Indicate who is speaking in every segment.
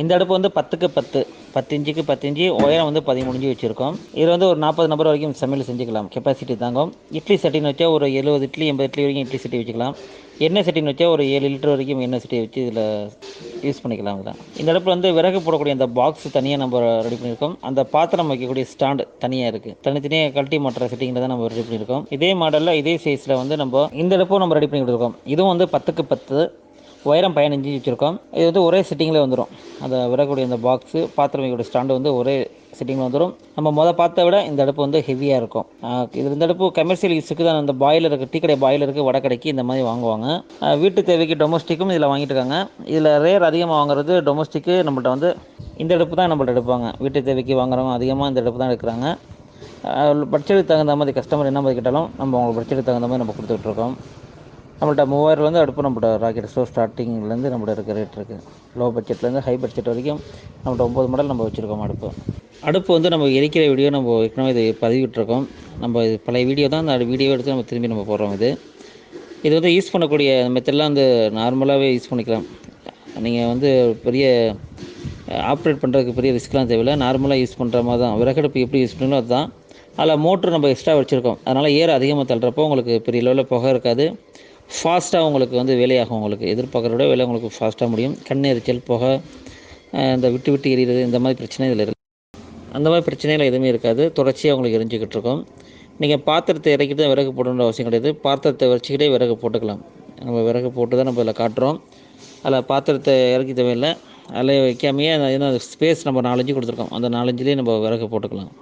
Speaker 1: இந்த அடுப்பு வந்து பத்துக்கு பத்து பத்து இஞ்சுக்கு பத்து இஞ்சி உயரம் வந்து பதிமூணு வச்சுருக்கோம். இதில் வந்து ஒரு நாற்பது நபர் வரைக்கும் சமையல் செஞ்சுக்கலாம். கெப்பாசிட்டி தாங்கும். இட்லி சட்டின்னு வச்சா ஒரு எழுபது இட்லி எண்பது இட்லி வரைக்கும் இட்லி சட்டி வச்சுக்கலாம். எண்ணெய் சட்டின்னு வச்சா ஒரு ஏழு லிட்டர் வரைக்கும் எண்ணெய் சட்டி வச்சு இதில் யூஸ் பண்ணிக்கலாம் தான் இந்த அடுப்பில் வந்து விறகு போடக்கூடிய அந்த பாக்ஸ் தனியாக நம்ம ரெடி பண்ணியிருக்கோம். அந்த பாத்திரம் வைக்கக்கூடிய ஸ்டாண்டு தனியாக இருக்குது தனித்தனியாக கழட்டி மாட்டுற செட்டிங்கில் தான் நம்ம ரெடி பண்ணியிருக்கோம். இதே மாடலில் இதே சைஸில் வந்து நம்ம இந்த அடுப்பும் நம்ம ரெடி பண்ணி கொடுத்துருக்கோம். இதுவும் வந்து பத்துக்கு பத்து உயரம் பதினஞ்சு வச்சுருக்கோம். இது வந்து ஒரே செட்டிங்கில் வந்துடும் அந்த விடக்கூடிய அந்த பாக்ஸு பாத்திரம் வைக்கக்கூடிய ஸ்டாண்டு வந்து ஒரே செட்டிங்கில் வந்துடும் நம்ம மொதல் பார்த்த விட இந்த அடுப்பு வந்து ஹெவியாக இருக்கும். இது இந்த அடுப்பு கமர்ஷியல் யூஸுக்கு தான். அந்த பாய்லருக்கு டீ கடை பாய்லருக்கு வடக்கடைக்கு இந்த மாதிரி வாங்குவாங்க. வீட்டு தேவைக்கு டொமஸ்டிக்கும் இதில் வாங்கிட்டு இருக்காங்க. இதில் ரேர் அதிகமாக வாங்குறது டொமஸ்டிக்கு நம்மள்ட்ட வந்து இந்த அடுப்பு தான் நம்மள்ட்ட எடுப்பாங்க. வீட்டு தேவைக்கு வாங்குறவங்க அதிகமாக இந்த அடுப்பு தான் எடுக்கிறாங்க. பட்ஜெட்டுக்கு தகுந்த மாதிரி கஸ்டமர் என்ன மாதிரி கேட்டாலும் நம்ம அவங்க பட்ஜெட்டுக்கு தகுந்த மாதிரி நம்ம கொடுத்துட்ருக்கோம் நம்மள்ட்ட மூவாயிரம்லேருந்து அடுப்பு நம்மள்ட்ட ராக்கெட் ஸ்டோர் ஸ்டார்டிங்லேருந்து நம்மள்ட்ட இருக்க ரேட் இருக்குது லோ பட்ஜெட்லேருந்து ஹை பட்ஜெட் வரைக்கும் நம்மள்ட்ட ஒம்பது மாடல் நம்ம வச்சுருக்கோம் அடுப்பு. அடுப்பு வந்து நம்ம எரிக்கிற வீடியோ நம்ம ஏற்கனவே இது பதிவிட்டுருக்கோம். நம்ம இது பழைய வீடியோ தான் அந்த வீடியோ எடுத்து நம்ம திரும்பி நம்ம போடுறோம் இது. இது வந்து யூஸ் பண்ணக்கூடிய மெத்தட்லாம் வந்து நார்மலாகவே யூஸ் பண்ணிக்கலாம். நீங்கள் வந்து பெரிய ஆப்ரேட் பண்ணுறதுக்கு பெரிய ரிஸ்க்லாம் தேவையில்லை. நார்மலாக யூஸ் பண்ணுற மாதிரி தான். விறகடுப்பு எப்படி யூஸ் பண்ணணும் அதுதான். அதில் மோட்ரு நம்ம எக்ஸ்ட்ரா வச்சுருக்கோம். அதனால் ஏர் அதிகமாக தள்ளுறப்போ உங்களுக்கு பெரிய லெவலில் புகை இருக்காது. ஃபாஸ்ட்டாக உங்களுக்கு வந்து வேலையாகும் உங்களுக்கு. எதிர்பார்க்குற விட வேலை உங்களுக்கு ஃபாஸ்ட்டாக முடியும். கண் எரிச்சல் புகை இந்த விட்டு விட்டு எரியுறது இந்த மாதிரி பிரச்சனை இதில் இருக்கு. அந்த மாதிரி பிரச்சனைகள் எதுவுமே இருக்காது. தொடர்ச்சியாக உங்களுக்கு எரிஞ்சிக்கிட்டு இருக்கும். நீங்கள் பாத்திரத்தை இறக்கிட்டு தான் விறகு போடணுன்ற அவசியம் கிடையாது. பாத்திரத்தை வச்சுக்கிட்டே விறகு போட்டுக்கலாம். நம்ம விறகு போட்டு தான் நம்ம இதில் காட்டுறோம். அதில் பாத்திரத்தை இறக்கி தேவையில்லை. அதில் வைக்காமையே அந்த ஸ்பேஸ் நம்ம நாலஞ்சு கொடுத்துருக்கோம். அந்த நாலஞ்சுலேயே நம்ம விறகு போட்டுக்கலாம்.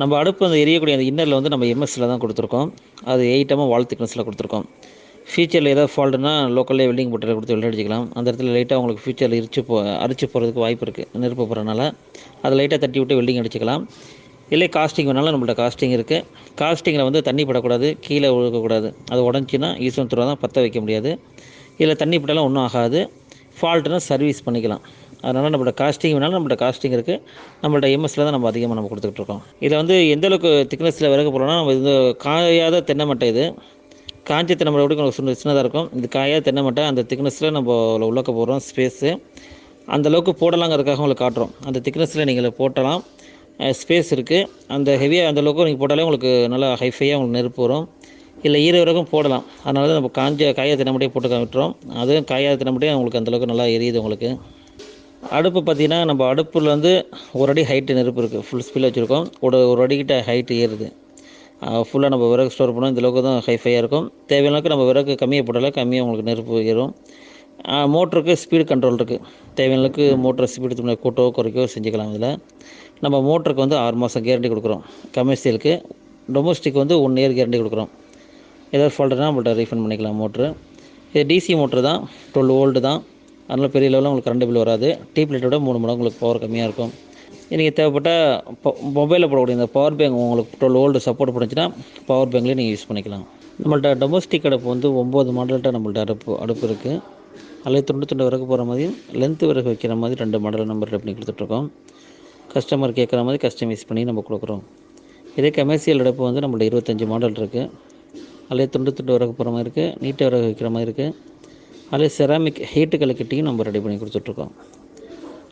Speaker 1: நம்ம அடுப்பு அந்த எரியக்கூடிய அந்த இன்னரில் வந்து நம்ம எம்எஸ்சில் தான் கொடுத்துருக்கோம். அது எயிட்டமாக வால் திக்னஸில் கொடுத்துருக்கோம். ஃபியூச்சரில் ஏதாவது ஃபால்ட்டுனா லோக்கல்லே வெல்டிங் போட்டு கொடுத்து வெல்ட் அடிச்சிக்கலாம். அந்த இடத்துல லைட்டாக உங்களுக்கு ஃபியூச்சரில் எரிச்சு போ அரிச்சு போகிறதுக்கு வாய்ப்பு இருக்குது நெருப்பு போகிறனால அதை லைட்டாக தட்டி விட்டு வெல்டிங் அடிச்சுக்கலாம். இல்லை காஸ்டிங் வேணாலும் நம்மள்ட்ட காஸ்டிங் இருக்குது காஸ்டிங்கில் வந்து தண்ணி படக்கூடாது கீழே விழுக்கக்கூடாது அது உடஞ்சின்னா ஈஸ்வன் துறா தான் பற்ற வைக்க முடியாது. இல்லை தண்ணி பட்டாலும் ஒன்றும் ஆகாது. ஃபால்ட்டுனா சர்வீஸ் பண்ணிக்கலாம். அதனால் நம்மளோட காஸ்டிங் வேணாலும் நம்மள்ட்ட காஸ்டிங் இருக்குது நம்மள்ட்ட எம்எஸ்ல தான் நம்ம அதிகமாக நம்ம கொடுத்துட்ருக்கோம் இதை இதில் வந்து எந்த அளவுக்கு திக்னஸில் விறகு போகிறோம்னா நம்ம இது காயாத தென்னை மட்டை இது. காஞ்ச தென்னை மட்டை கூட சின்ன சின்னதாக இருக்கும். இது காயாத தென்னை மட்டை அந்த திக்னஸில் நம்ம அதில் உள்ளக்க போடுறோம் ஸ்பேஸு அந்த அளவுக்கு போடலாங்கிறதுக்காக உங்களுக்கு காட்டுறோம். அந்த திக்னஸில் நீங்கள் போட்டலாம். ஸ்பேஸ் இருக்குது அந்த ஹெவியாக அந்த அளவுக்கு நீங்கள் போட்டாலே உங்களுக்கு நல்லா ஹைஃபையாக உங்களுக்கு நெருப்பு வரும். இல்லை ஈர வரைக்கும் போடலாம். அதனால தான் நம்ம காஞ்ச காயாத தென்னை போட்டு காமிட்டுறோம் அதுவும் காயாத தென்னை உங்களுக்கு அந்தளவுக்கு நல்லா எரியுது உங்களுக்கு. அடுப்பு பார்த்திங்கன்னா நம்ம அடுப்பில் வந்து ஒரு அடி ஹைட்டு நெருப்பு இருக்குது ஃபுல் ஸ்பீடில் வச்சுருக்கோம். ஒரு ஒரு அடிக்கிட்ட ஹைட்டு ஏறுது. ஃபுல்லாக நம்ம விறகு ஸ்டோர் பண்ணோம் இந்த அளவுக்கு தான் ஹைஃபையாக இருக்கும். தேவையான நம்ம விறகு கம்மியாக போட்டால கம்மியாக உங்களுக்கு நெருப்பு ஏறும். மோட்டருக்கு ஸ்பீடு கண்ட்ரோல் இருக்குது தேவையான அளவுக்கு மோட்டர் ஸ்பீடு கூட்டோ குறைக்கோ செஞ்சுக்கலாம் இதில். நம்ம மோட்டருக்கு வந்து ஆறு மாதம் கேரண்டி கொடுக்குறோம். கமர்ஷியலுக்கு டொமஸ்டிக் வந்து ஒன் இயர் கேரண்டி கொடுக்குறோம். ஏதாவது ஃபால்ட்னா நம்மள்ட்ட ரீஃபண்ட் பண்ணிக்கலாம் மோட்ரு இது டிசி மோட்ரு தான் டுவெல் ஓல்டு தான். அதனால் பெரிய லெவலில் உங்களுக்கு கரண்ட் பில் வராது. டீப் லைட்டோட மூணு மடங்கு உங்களுக்கு பவர் கம்மியாக இருக்கும். நீங்கள் தேவைப்பட்டால் மொபைலில் போடக்கூடிய இந்த பவர் பேங்க் உங்களுக்கு டுவெல் ஓல்டு சப்போர்ட் பண்ணுச்சுன்னா பவர் பேங்க்லேயே நீங்கள் யூஸ் பண்ணிக்கலாம். நம்மள்ட்ட டொமஸ்டிக் அடுப்பு வந்து ஒம்பது மாடல்கிட்ட நம்மள்ட்ட அடுப்பு அடுப்பு இருக்குது அதில் துண்டு துண்டு விறகு போகிற மாதிரி லென்த்து விறகு வைக்கிற மாதிரி ரெண்டு மாடல் நம்பர் ரெடி பண்ணி கொடுத்துட்ருக்கோம். கஸ்டமர் கேட்குற மாதிரி கஸ்டமைஸ் பண்ணி நம்ம கொடுக்குறோம். இதே கமர்ஷியல் அடுப்பு வந்து நம்மள்ட்ட இருபத்தஞ்சி மாடல் இருக்குது அதில் துண்டு துண்டு விறகு போகிற மாதிரி இருக்குது நீட்டாக விறகு வைக்கிற மாதிரி இருக்குது அதில் செராமிக் ஹீட்டு கலக்கிட்டையும் நம்ம ரெடி பண்ணி கொடுத்துட்ருக்கோம்.